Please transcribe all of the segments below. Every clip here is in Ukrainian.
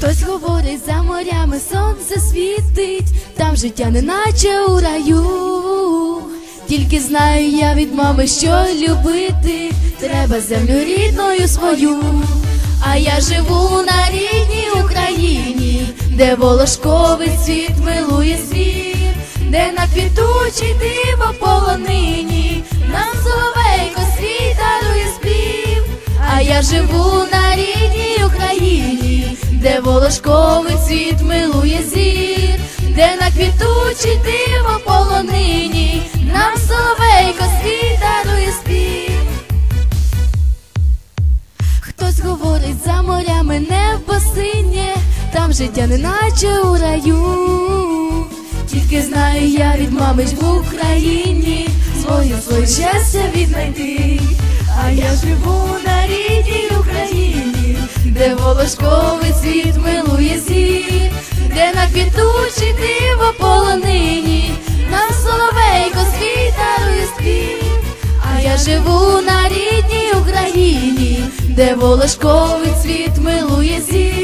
Хтось говорить за морями, сонце світить, там життя неначе у раю, тільки знаю я від мами, що любити треба землю рідною свою, а я живу на рідній Україні де волошковий цвіт милує світ, де на квітучий диво полонині, нам соловейко світ дарує спів. А я живу на рідній Україні, де волошковий цвіт милує зір, де на квітучий диво полонині, нам соловейко світ дарує спів. Хтось говорить за синє, там життя неначе у раю. Тільки знаю я від мами ж в Україні своє своє щастя віднайти. А я живу на рідній Україні, де волошковий світ милує зір, де на квітучий диво полонині, нам соловейко світ дарує спів. А я живу на рідній Україні, де волошковий цвіт милує зір,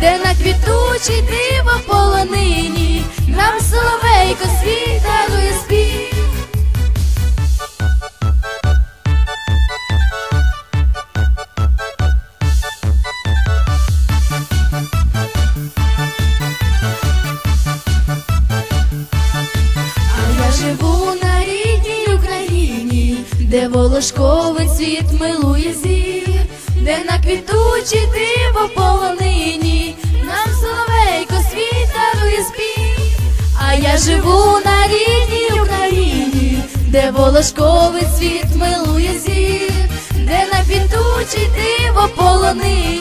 де на квітучий диво полонині, нам соловейко світ дарує спів. Де волошковий цвіт милує зір, де на квітучий диво полонині, живу на рідній Україні, де волошковий світ милує зір, де на квітучий диво світ